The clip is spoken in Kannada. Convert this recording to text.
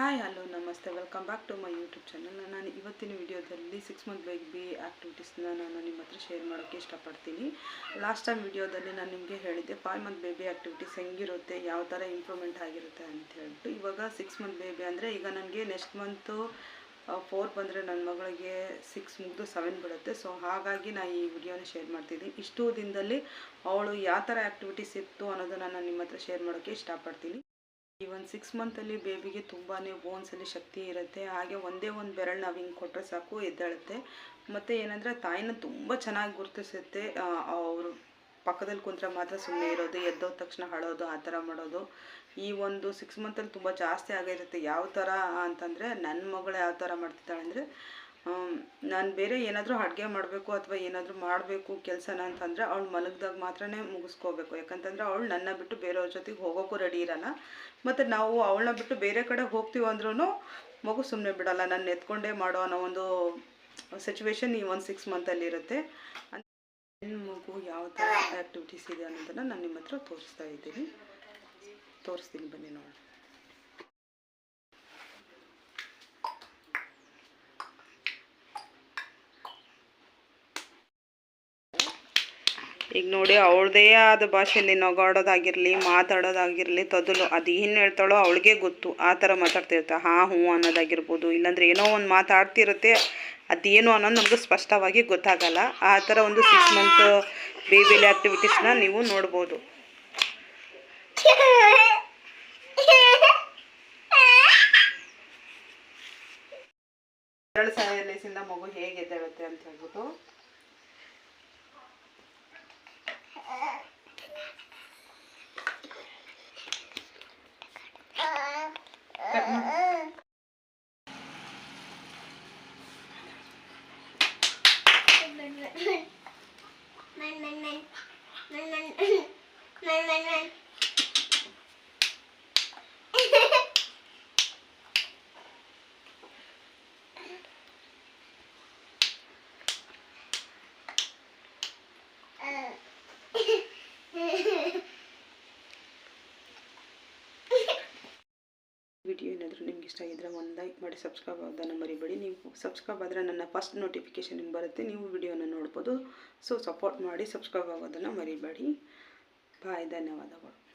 ಹಾಯ್ ಹಲೋ ನಮಸ್ತೆ welcome back to my YouTube channel ನಾನು ಇವತ್ತಿನ ವಿಡಿಯೋದಲ್ಲಿ ಸಿಕ್ಸ್ ಮಂತ್ ಬೇಬಿ ಆ್ಯಕ್ಟಿವಿಟೀಸ್ನ ನಾನು ನಿಮ್ಮ ಹತ್ರ ಶೇರ್ ಮಾಡೋಕ್ಕೆ ಇಷ್ಟಪಡ್ತೀನಿ. ಲಾಸ್ಟ್ ಟೈಮ್ ವಿಡಿಯೋದಲ್ಲಿ ನಾನು ನಿಮಗೆ ಹೇಳಿದ್ದೆ ಫೈವ್ ಮಂತ್ ಬೇಬಿ ಆ್ಯಕ್ಟಿವಿಟೀಸ್ ಹೆಂಗಿರುತ್ತೆ, ಯಾವ ಥರ ಇಂಪ್ರೂವ್ಮೆಂಟ್ ಆಗಿರುತ್ತೆ ಅಂತ ಹೇಳ್ಬಿಟ್ಟು. ಇವಾಗ ಸಿಕ್ಸ್ ಮಂತ್ ಬೇಬಿ ಅಂದರೆ ಈಗ ನನಗೆ ನೆಕ್ಸ್ಟ್ ಮಂತು ಫೋರ್ ಬಂದರೆ ನನ್ನ ಮಗಳಿಗೆ ಸಿಕ್ಸ್ ಮುಗಿದು ಸೆವೆನ್ ಬಿಡುತ್ತೆ. ಸೊ ಹಾಗಾಗಿ ನಾನು ಈ ವಿಡಿಯೋನ ಶೇರ್ ಮಾಡ್ತಿದ್ದೀನಿ. ಇಷ್ಟು ದಿನದಲ್ಲಿ ಅವಳು ಯಾವ ಥರ ಆ್ಯಕ್ಟಿವಿಟೀಸ್ ಇತ್ತು ಅನ್ನೋದನ್ನು ನಾನು ನಿಮ್ಮ ಹತ್ರ ಶೇರ್ ಮಾಡೋಕ್ಕೆ ಇಷ್ಟಪಡ್ತೀನಿ. ಈ ಒಂದು ಸಿಕ್ಸ್ ಮಂತಲ್ಲಿ ಬೇಬಿಗೆ ತುಂಬಾ ಬೋನ್ಸಲ್ಲಿ ಶಕ್ತಿ ಇರುತ್ತೆ. ಹಾಗೆ ಒಂದೇ ಒಂದು ಬೆರಳು ನಾವು ಹಿಂಗೆ ಕೊಟ್ಟರೆ ಸಾಕು, ಎದ್ದಾಳುತ್ತೆ. ಮತ್ತು ಏನಂದರೆ ತಾಯಿನ ತುಂಬ ಚೆನ್ನಾಗಿ ಗುರುತಿಸುತ್ತೆ. ಅವರು ಪಕ್ಕದಲ್ಲಿ ಕುಂತ್ರೆ ಮಾತ್ರ ಸುಮ್ಮನೆ ಇರೋದು, ಎದ್ದೋದ ತಕ್ಷಣ ಹಳೋದು ಆ ಥರ ಮಾಡೋದು. ಈ ಒಂದು ಸಿಕ್ಸ್ ಮಂತಲ್ಲಿ ತುಂಬ ಜಾಸ್ತಿ ಆಗಿರುತ್ತೆ. ಯಾವ ಥರ ಅಂತಂದರೆ ನನ್ನ ಮಗಳು ಯಾವ ಥರ ಮಾಡ್ತಿದ್ದಾಳೆ ಅಂದರೆ ನಾನು ಬೇರೆ ಏನಾದರೂ ಅಡುಗೆ ಮಾಡಬೇಕು ಅಥವಾ ಏನಾದರೂ ಮಾಡಬೇಕು ಕೆಲಸನ ಅಂತಂದರೆ ಅವಳು ಮಲಗಿದಾಗ ಮಾತ್ರ ಮುಗಿಸ್ಕೋಬೇಕು. ಯಾಕಂತಂದರೆ ಅವಳು ನನ್ನ ಬಿಟ್ಟು ಬೇರೆಯವ್ರ ಜೊತೆಗೆ ಹೋಗೋಕ್ಕೂ ರೆಡಿ ಇರಲ್ಲ. ಮತ್ತು ನಾವು ಅವಳನ್ನ ಬಿಟ್ಟು ಬೇರೆ ಕಡೆ ಹೋಗ್ತೀವಿ ಅಂದ್ರೂ ಮಗು ಸುಮ್ಮನೆ ಬಿಡಲ್ಲ. ನಾನು ಎತ್ಕೊಂಡೇ ಮಾಡೋ ಅನ್ನೋ ಒಂದು ಸಿಚುವೇಶನ್ ಈ ಒಂದು ಸಿಕ್ಸ್ ಮಂತಲ್ಲಿ ಇರುತ್ತೆ. ಹೆಣ್ಣು ಮಗು ಯಾವ ಥರ ಆ್ಯಕ್ಟಿವಿಟೀಸ್ ಇದೆ ಅನ್ನೋದನ್ನು ನಾನು ನಿಮ್ಮ ಹತ್ರ ತೋರಿಸ್ತಾ ಇದ್ದೀನಿ. ತೋರಿಸ್ತೀನಿ ಬನ್ನಿ ನೋಡೋಣ. ಈಗ ನೋಡಿ, ಅವಳದೇ ಆದ ಭಾಷೆಯಲ್ಲಿ ನಗಾಡೋದಾಗಿರಲಿ, ಮಾತಾಡೋದಾಗಿರಲಿ, ತೊದಲು ಅದು ಏನು ಹೇಳ್ತಾಳೋ ಅವಳಿಗೆ ಗೊತ್ತು. ಆ ಥರ ಮಾತಾಡ್ತಿರ್ತ ಹಾಂ, ಹ್ಞೂ ಅನ್ನೋದಾಗಿರ್ಬೋದು. ಇಲ್ಲಾಂದ್ರೆ ಏನೋ ಒಂದು ಮಾತಾಡ್ತಿರುತ್ತೆ. ಅದೇನು ಅನ್ನೋದು ನಮಗೆ ಸ್ಪಷ್ಟವಾಗಿ ಗೊತ್ತಾಗಲ್ಲ. ಆ ಥರ ಒಂದು ಸಿಕ್ಸ್ ಮಂತ್ ಬೇಬಿಲಿ ಆ್ಯಕ್ಟಿವಿಟೀಸ್ನ ನೀವು ನೋಡ್ಬೋದು. ಎರಡು ಸಾವಿರ ಮಗು ಹೇಗೆ ಎದ್ದೇಳುತ್ತೆ ಅಂತ ಹೇಳ್ಬಿಟ್ಟು. mình mình mình mình mình mình mình video ಏನಾದರೂ ನಿಮ್ಗೆ ಇಷ್ಟ ಆಗಿದ್ರೆ ಒಂದು ಲೈಕ್ ಮಾಡಿ, ಸಬ್ಸ್ಕ್ರೈಬ್ ಆಗೋದನ್ನು ಮರಿಬೇಡಿ. ನೀವು ಸಬ್ಸ್ಕ್ರೈಬ್ ಆದರೆ ನನ್ನ ಫಸ್ಟ್ ನೋಟಿಫಿಕೇಷನ್ ಬರುತ್ತೆ. ನೀವು ವಿಡಿಯೋನ ನೋಡ್ಬೋದು. ಸೊ, ಸಪೋರ್ಟ್ ಮಾಡಿ, ಸಬ್ಸ್ಕ್ರೈಬ್ ಆಗೋದನ್ನು ಮರಿಬೇಡಿ. ಬಾಯ್, ಧನ್ಯವಾದಗಳು.